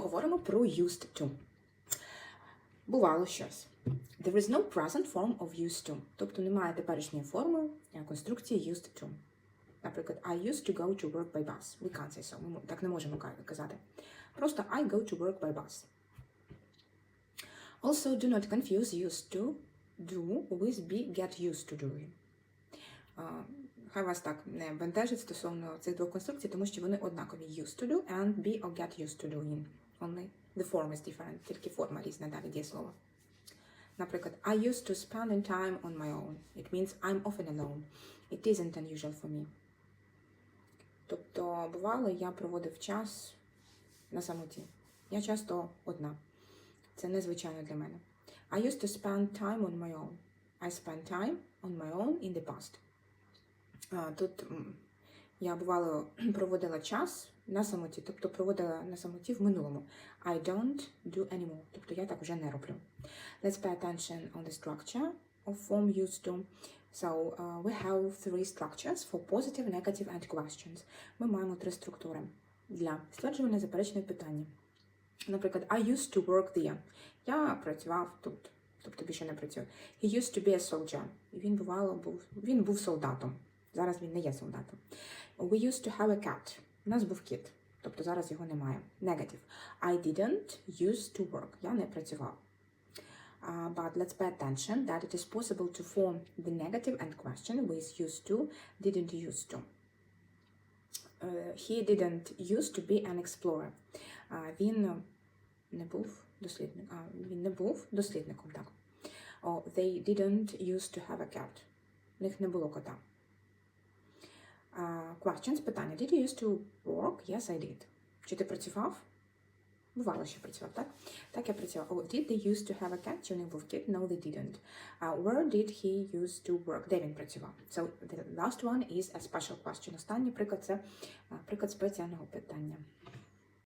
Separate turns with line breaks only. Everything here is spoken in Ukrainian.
поговоримо про used to. Бувало щось. There is no present form of used to. Тобто немає теперішньої форми е, конструкції used to. Наприклад, I used to go to work by bus. We can't say so. Ми так не можемо казати. Просто I go to work by bus. Also, do not confuse used to do with be get used to doing. А, Хай вас так не бентежить стосовно цих двох конструкцій, тому що вони однакові. Used to do and be or get used to doing. Only the form is different, тільки форма різна далі дієслова. Наприклад, I used to spend time on my own. It means I'm often alone. It isn't unusual for me. Тобто, бувало, я проводив час на самоті. Я часто одна. Це незвичайно для мене. I used to spend time on my own. I spent time on my own in the past. Тут я бувало проводила час на самоті, тобто проводила на самоті в минулому. I don't do anymore. Тобто я так вже не роблю. Let's pay attention on the structure of form used to. So uh, we have three structures for positive, negative and questions. Ми маємо три структури для стверджування заперечної питання. Наприклад, I used to work there. Я працював тут, тобто більше не працюю. He used to be a soldier. Він бувало був він був солдатом. Зараз він не є солдатом. We used to have a cat. У нас був кіт, тобто зараз його немає. Negative. I didn't used to work. Я не працював. Uh, but let's pay attention that it is possible to form the negative and question with used to, didn't used to. Uh, he didn't used to be an explorer. Uh, він е, не був дослідником. А, він не був дослідником, так. Oh, they didn't used to have a cat. У них не було кота. Uh, questions, питання. Did you used to work? Yes, I did. Чи ти працював? Бувало, що працював, так? Так, я працював. Oh, did they used to have a cat? Чи у них був кіт? No, they didn't. Uh, where did he used to work? Де він працював? So, the last one is a special question. Останній приклад – це а, приклад спеціального питання.